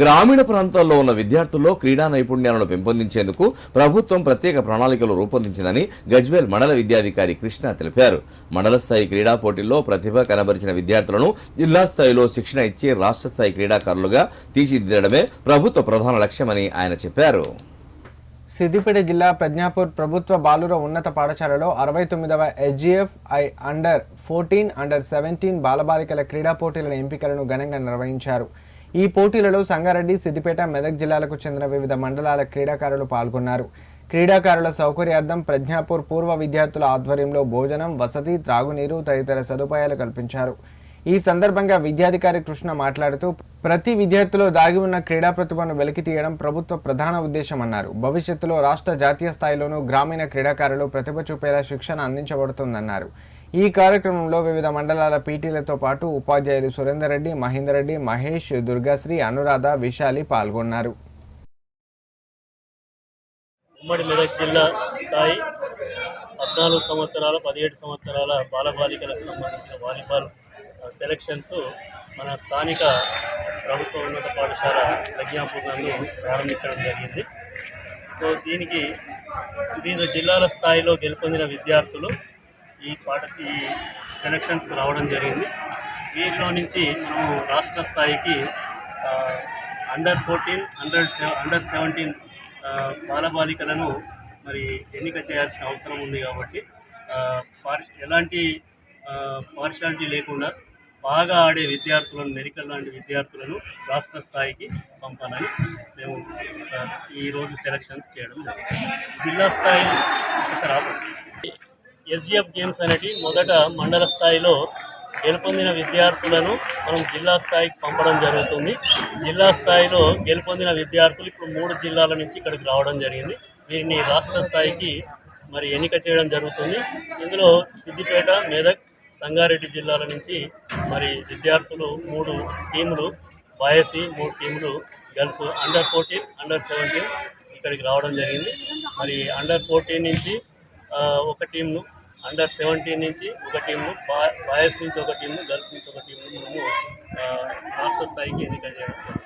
గ్రామీణ ప్రాంతాల్లో ఉన్న విద్యార్థుల్లో క్రీడా నైపుణ్యాలను పెంపొందించేందుకు ప్రభుత్వం ప్రత్యేక ప్రణాళికలు రూపొందించిందని గజ్వేల్ మండల విద్యాధికారి కృష్ణ తెలిపారు. మండల స్థాయి క్రీడా పోటీల్లో ప్రతిభ కనబరిచిన విద్యార్థులను జిల్లా స్థాయిలో శిక్షణ ఇచ్చి రాష్ట్ర స్థాయి క్రీడాకారులుగా తీర్చిదిద్దడమే ప్రభుత్వ ప్రధాన లక్ష్యమని ఆయన చెప్పారు. సిద్దిపేట జిల్లా ప్రజ్ఞాపూర్ ప్రభుత్వ బాలుర ఉన్నత పాఠశాలలో అరవై తొమ్మిదవ SGF I under fourteen under seventeen బాలబాలికల క్రీడా పోటీల ఎంపికలను ఘనంగా నిర్వహించారు. ఈ పోటీలలో సంగారెడ్డి సిద్దిపేట మెదక్ జిల్లాలకు చెందిన వివిధ మండలాల క్రీడాకారులు పాల్గొన్నారు. క్రీడాకారుల సౌకర్యార్థం ప్రజ్ఞాపూర్ పూర్వ విద్యార్థుల ఆధ్వర్యంలో భోజనం వసతి త్రాగునీరు తదితర సదుపాయాలు కల్పించారు. ఈ సందర్భంగా విద్యాధికారి కృష్ణ మాట్లాడుతూ ప్రతి విద్యార్థిలో దాగి ఉన్న క్రీడా ప్రతిభను వెలికి తీయడం ప్రభుత్వ ప్రధాన ఉద్దేశమన్నారు భవిష్యత్తులో రాష్ట్ర జాతీయ స్థాయిలోనూ గ్రామీణ క్రీడాకారులు ప్రతిభ చూపేలా శిక్షణ అందించబడుతుందన్నారు. ఈ కార్యక్రమంలో వివిధ మండలాల పీటీలతో పాటు ఉపాధ్యాయులు సురేందర్ రెడ్డి మహేందర్ రెడ్డి మహేష్ దుర్గాశ్రీ అనురాధ విశాలి పాల్గొన్నారు. ఉమ్మడి మెదక్ జిల్లా స్థాయి పద్నాలుగు సంవత్సరాల పదిహేడు సంవత్సరాల బాలబాలికలకు సంబంధించిన వాలీబాల్ సెలక్షన్స్ మన స్థానిక ప్రభుత్వ ఉన్నత పాఠశాల ప్రజ్ఞాపూర్ నందు ప్రారంభించడం జరిగింది. సో దీనికి వివిధ జిల్లాల స్థాయిలో గెలుపొందిన విద్యార్థులు ఈ పాట ఈ సెలక్షన్స్కి రావడం జరిగింది. వీటిలో నుంచి మనము రాష్ట్ర స్థాయికి under fourteen under seven under seventeen బాలబాలికలను మరి ఎన్నిక చేయాల్సిన అవసరం ఉంది కాబట్టి ఎలాంటి పార్షాలిటీ లేకుండా బాగా ఆడే విద్యార్థులను మెరికల్ లాంటి విద్యార్థులను రాష్ట్ర స్థాయికి పంపాలని మేము ఈరోజు సెలక్షన్స్ చేయడం జరిగింది. జిల్లా స్థాయి ఒకసారి ఎస్జిఎఫ్ గేమ్స్ అనేటి మొదట మండల స్థాయిలో గెలుపొందిన విద్యార్థులను మనం జిల్లా స్థాయికి పంపడం జరుగుతుంది. జిల్లా స్థాయిలో గెలుపొందిన విద్యార్థులు ఇప్పుడు మూడు జిల్లాల నుంచి ఇక్కడికి రావడం జరిగింది. వీరిని రాష్ట్ర స్థాయికి మరి ఎన్నిక చేయడం జరుగుతుంది. ఇందులో సిద్దిపేట మెదక్ సంగారెడ్డి జిల్లాల నుంచి మరి విద్యార్థులు మూడు టీములు బాయసి మూడు టీములు girls under fourteen under seventeen ఇక్కడికి రావడం జరిగింది. మరి అండర్ ఫోర్టీన్ నుంచి ఒక టీంను అండర్ సెవెంటీన్ నుంచి ఒక టీంను బాయ్స్ నుంచి ఒక టీంను గర్ల్స్ నుంచి ఒక టీంను మనము రాష్ట్ర స్థాయికి ఎన్నిక చేయడం